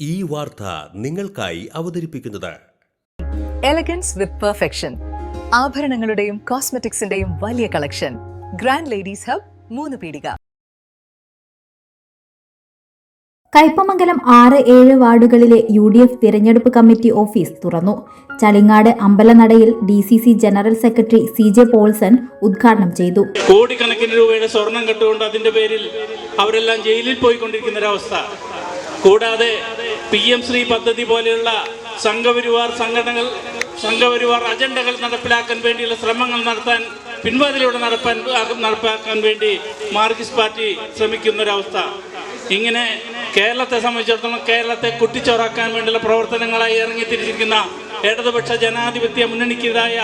ഈ വാർത്ത നിങ്ങൾക്കായി അവതരിപ്പിക്കുന്നത്. എലഗൻസ് വിത്ത് പെർഫെക്ഷൻ ആഭരണങ്ങളുടെയും കോസ്മെറ്റിക്സിന്റെയും വലിയ കളക്ഷൻ ഗ്രാൻഡ് ലേഡീസ് ഹബ് മൂന്ന് പീടിക. കയ്പമംഗലം ആറ് ഏഴ് വാർഡുകളിലെ യു ഡി എഫ് തിരഞ്ഞെടുപ്പ് കമ്മിറ്റി ഓഫീസ് തുറന്നു. Chalingad അമ്പലനടയിൽ D C C general secretary C J Paulson ഉദ്ഘാടനം ചെയ്തു. കോടിക്കണക്കിന് രൂപയുടെ സ്വർണം കെട്ടുകൊണ്ട് അതിന്റെ പേരിൽ അവരെല്ലാം ജയിലിൽ പോയിക്കൊണ്ടിരിക്കുന്ന ഒരവസ്ഥ. കൂടാതെ പി എം ശ്രീ പദ്ധതി പോലെയുള്ള സംഘപരിവാർ സംഘടനകൾ സംഘപരിവാർ അജണ്ടകൾ നടപ്പിലാക്കാൻ വേണ്ടിയുള്ള ശ്രമങ്ങൾ നടത്താൻ പിൻവാതിലൂടെ നടപ്പാൻ നടപ്പാക്കാൻ വേണ്ടി മാർക്സിസ്റ്റ് പാർട്ടി ശ്രമിക്കുന്ന ഒരവസ്ഥ ഇങ്ങനെ കേരളത്തെ സംബന്ധിച്ചിടത്തോളം കേരളത്തെ കുട്ടിച്ചോറാക്കാൻ വേണ്ടിയുള്ള പ്രവർത്തനങ്ങളായി ഇറങ്ങിത്തിരിച്ചിരിക്കുന്ന ഇടതുപക്ഷ ജനാധിപത്യ മുന്നണിക്കെതിരായ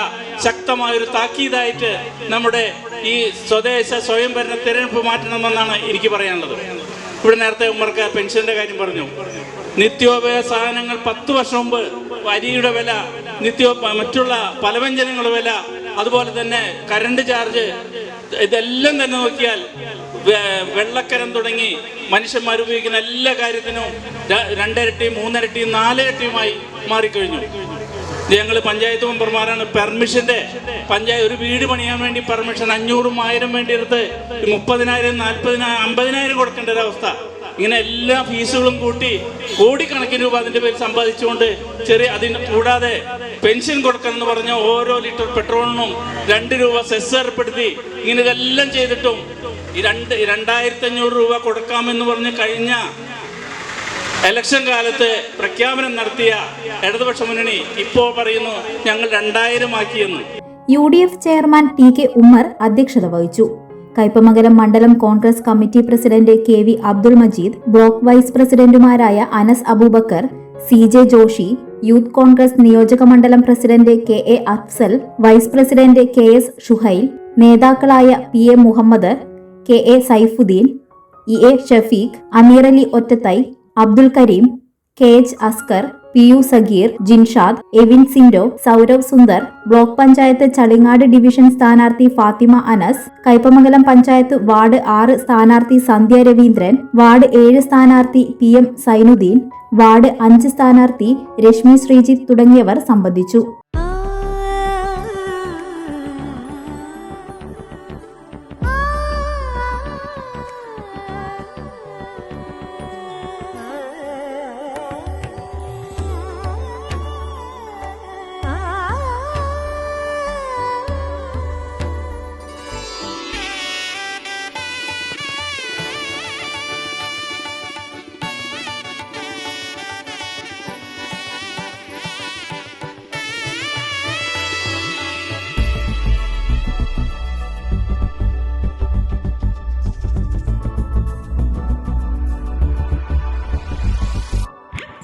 ശക്തമായൊരു താക്കീതായിട്ട് നമ്മുടെ ഈ സ്വദേശ സ്വയംഭരണ തിരഞ്ഞെടുപ്പ് മാറ്റണമെന്നാണ് എനിക്ക് പറയാനുള്ളത്. ഇവിടെ നേരത്തെ ഉമ്മർക്ക് പെൻഷന്റെ കാര്യം പറഞ്ഞു. നിത്യോപയോഗ സാധനങ്ങൾ പത്ത് വർഷം മുമ്പ് വരിയുടെ വില നിത്യോ മറ്റുള്ള പലവ്യഞ്ജനങ്ങളുടെ വില അതുപോലെ തന്നെ കരണ്ട് ചാർജ് ഇതെല്ലാം തന്നെ നോക്കിയാൽ വെള്ളക്കരം തുടങ്ങി മനുഷ്യന്മാർ ഉപയോഗിക്കുന്ന എല്ലാ കാര്യത്തിനും രണ്ടിരട്ടിയും മൂന്നിരട്ടിയും നാലിരട്ടിയുമായി മാറിക്കഴിഞ്ഞു. ഞങ്ങൾ പഞ്ചായത്ത് മെമ്പർമാരാണ്. പെർമിഷന്റെ പഞ്ചായത്ത് ഒരു വീട് പണിയാൻ വേണ്ടി പെർമിഷൻ അഞ്ഞൂറും ആയിരം വേണ്ടി എടുത്ത് മുപ്പതിനായിരം നാൽപ്പതിനായിരം അമ്പതിനായിരം കൊടുക്കേണ്ട ഒരവസ്ഥ ഇങ്ങനെ എല്ലാ ഫീസുകളും കൂട്ടി കോടിക്കണക്കിന് രൂപ അതിന്റെ പേര് സമ്പാദിച്ചുകൊണ്ട് ചെറിയ അതിന് കൂടാതെ പെൻഷൻ കൊടുക്കണം എന്ന് പറഞ്ഞ ഓരോ ലിറ്റർ പെട്രോളിനും രണ്ട് രൂപ സെസ് ഏർപ്പെടുത്തി ഇങ്ങനെ ഇതെല്ലാം ചെയ്തിട്ടും ഈ രണ്ട് രണ്ടായിരത്തി അഞ്ഞൂറ് രൂപ കൊടുക്കാമെന്ന് പറഞ്ഞ് കഴിഞ്ഞ ഇലക്ഷൻ കാലത്ത് പ്രഖ്യാപനം നടത്തിയ ഇടതുപക്ഷ മുന്നണി ഇപ്പോ പറയുന്നു ഞങ്ങൾ രണ്ടായിരം ആക്കിയെന്ന്. U D F chairman T K Ummer അധ്യക്ഷത വഹിച്ചു. കയ്പമംഗലം മണ്ഡലം Congress committee president K V Abdul Majeed block vice പ്രസിഡന്റുമാരായ Anas Abubakar C J Joshy youth Congress നിയോജക മണ്ഡലം president K A Afsal vice president K S Shuhail നേതാക്കളായ P A Muhammad K A Saifudheen E A Shafeeq Ameer Ali Ottathai Abdul Kareem K H Askar P U Sageer Jinshad Evin Sindo Saurav Sundar block panchayat Chalingad division സ്ഥാനാർത്ഥി Fathima Anas Kaipamangalam panchayat ward ആറ് സ്ഥാനാർത്ഥി സന്ധ്യ Raveendran ward ഏഴ് സ്ഥാനാർത്ഥി P M Zainuddin ward അഞ്ച് സ്ഥാനാർത്ഥി രശ്മി ശ്രീജിത്ത് തുടങ്ങിയവർ സംബന്ധിച്ചു.